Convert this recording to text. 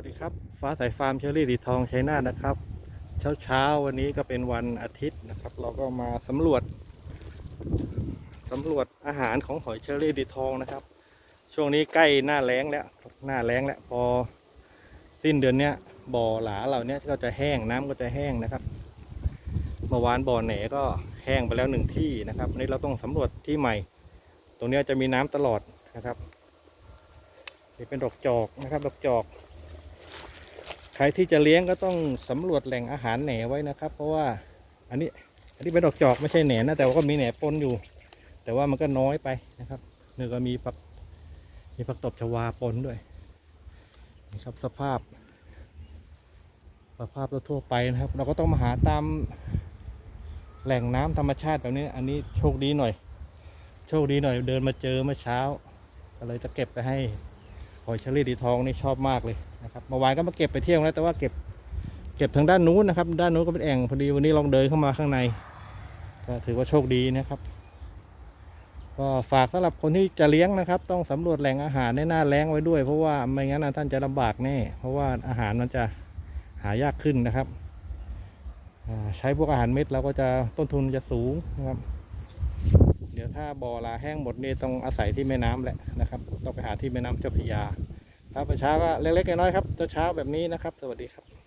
วัสดีครับ ฟ้าสายฟาร์มเชอรี่ดีทองชัยนาทนะครับ เช้าเช้าวันนี้ก็เป็นวันอาทิตย์นะครับ เราก็มาสำรวจสำรวจอาหารของหอยเชอรี่ดีทองนะครับ ช่วงนี้ใกล้หน้าแล้งแล้วหน้าแล้งแล้วพอสิ้นเดือนเนี้ยบ่อหลาเหล่านี้ก็จะแห้งน้ำก็จะแห้งนะครับเมื่อวานบ่อแหนก็แห้งไปแล้วหนึ่งที่นะครับวันนี้เราต้องสำรวจที่ใหม่ ตรงนี้จะมีน้ำตลอดนะครับนี่เป็นดอกจอกนะครับ ดอกจอก ใครที่จะเลี้ยงก็ต้องสำรวจแหล่งอาหารแหนไว้นะครับ เพราะว่าอันนี้อันนี้เป็นดอกจอกไม่ใช่แหนนะแต่ว่าก็มีแหนปนอยู่ แต่ว่ามันก็น้อยไปนะครับเนื้อก็มีผักมีผักตบชวาปนด้วยนี่ครับสภาพ สภาพทั่วไปนะครับ เราก็ต้องมาหาตามแหล่งน้ำธรรมชาติแบบนี้ อันนี้โชคดีหน่อย โชคดีหน่อยเดินมาเจอเมื่อเช้าก็เลยจะเก็บไปให้ อยเชอรี่ดีทองนี่ชอบมากเลยนะครับเมื่อวานก็มาเก็บไปเที่ยวแล้วแต่ว่าเก็บเก็บทางด้านนู้นนะครับ ด้านนู้นก็เป็นแอ่งพอดีวันนี้ลองเดินเข้ามาข้างในก็ถือว่าโชคดีนะครับก็ฝากสำหรับคนที่จะเลี้ยงนะครับ ต้องสำรวจแหล่งอาหารในหน้าแล้งไว้ด้วย เพราะว่าไม่งั้นท่านจะลำบากแน่เพราะว่าอาหารมันจะหายากขึ้นนะครับใช้พวกอาหารเม็ดเราก็จะต้นทุนจะสูงนะครับ ดี๋ยวถ้าบ่อลาแห้งหมดนี่ต้องอาศัยที่แม่น้ำแหละนะครับต้องไปหาที่แม่น้ำเจ้าพระยาถ้าประเช้าก็เล็กๆน้อยๆครับเช้าแบบนี้นะครับ สวัสดีครับ